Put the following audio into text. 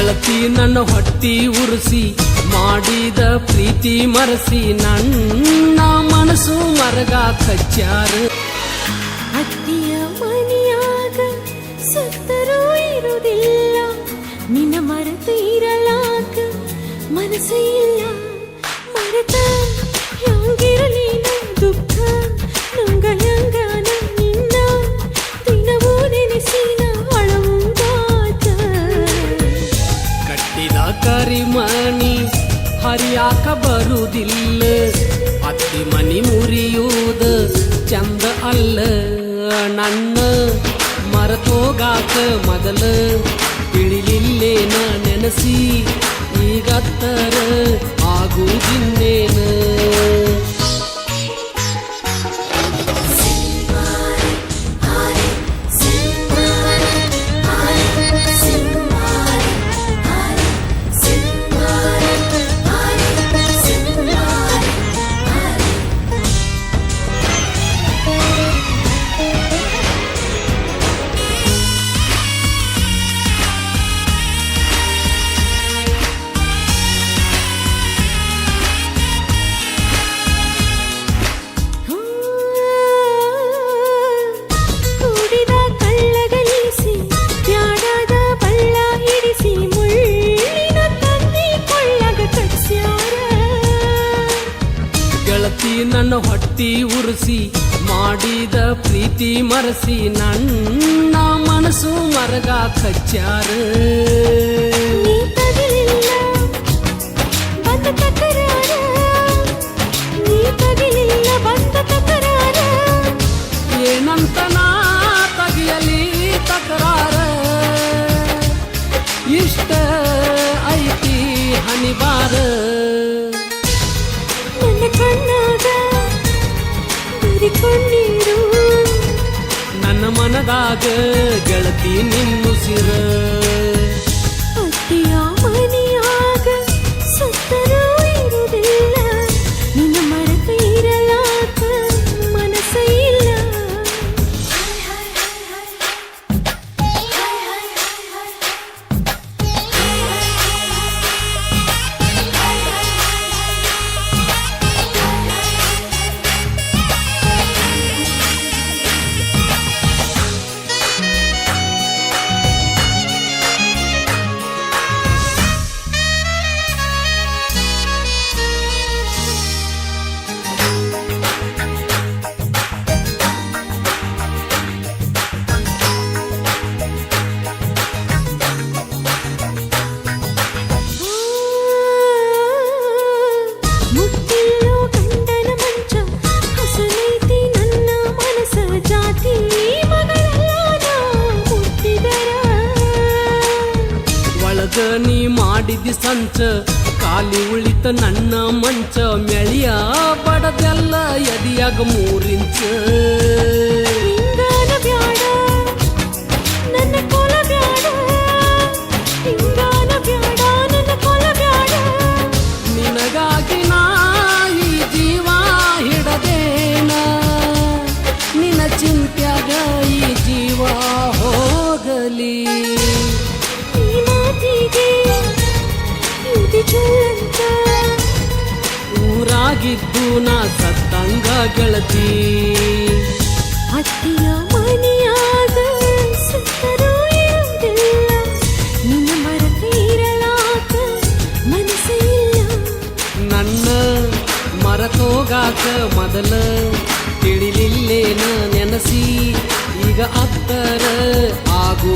ಗೆಳತಿ ನನ್ನ ಹೊಟ್ಟಿ ಉರುಸಿ ಮಾಡಿದ ಪ್ರೀತಿ ಮರಸಿ ನನ್ನ ಮನಸ್ಸು ಮರಗ ಕಚ್ಚಾರ ಅತ್ತಿಯ ಮನೆಯಾಗ ಸತ್ತರೂ ಇರುವುದಿಲ್ಲ ನಿನ್ನ ಮರೆತು ಇರಲಾಕ ಮನಸ್ಸು ಇಲ್ಲ ಮರೆತ ಹ್ಯಾಂಗಿರಲಿ ಹರಿಯಾಕ ಬರುವುದಿಲ್ಲ ಅತ್ತಿ ಮನಿ ಮುರಿಯುವುದ ಚಂದ ಅಲ್ಲ ನನ್ನ ಮರತೋಗಾಕ ಮೊದಲ ನನ್ನ ಹೊಟ್ಟಿ ಉರುಸಿ ಮಾಡಿದ ಪ್ರೀತಿ ಮರಸಿ ನನ್ನ ಮನಸ್ಸು ಮರಗ ಕಚ್ಚಾರ. ಏನಂತ ನಾ ತಗಿಯಲಿ ತಕರಾರ. ಇಷ್ಟ ಐತಿ ಹನಿಬಾರ ನನ್ನ ನನ್ನ ಮನದಾಗ ಗೆಳತಿ ನಿನ್ನುಸಿರ ಮಾಡಿದಿ ಸಂಚ ಕಾಲಿ ಉಳಿತ ನನ್ನ ಮಂಚ ಮೆಳಿಯ ಬಡದೆಲ್ಲ ಎದಿಯಾಗ ಮೂರಿಂಚ ಊರಾಗಿದ್ದು ನಾ ಸತ್ತಂಗ ಗೆಳತಿ ಅತ್ತಿಯ ಮನೆಯಾಗ ಸತ್ತರೂ ಇರುವುದಿಲ್ಲ ನಿನ್ನ ಮರಕ ಇರಲಾಕ ಮನಸ್ಸು ಇಲ್ಲ ನನ್ನ ಮರತೋಗಾಕ ಮೊದಲ ತಿಳಿಲಿಲ್ಲೇನ ನೆನಸಿ ಈಗ ಅತ್ತರ ಆಗು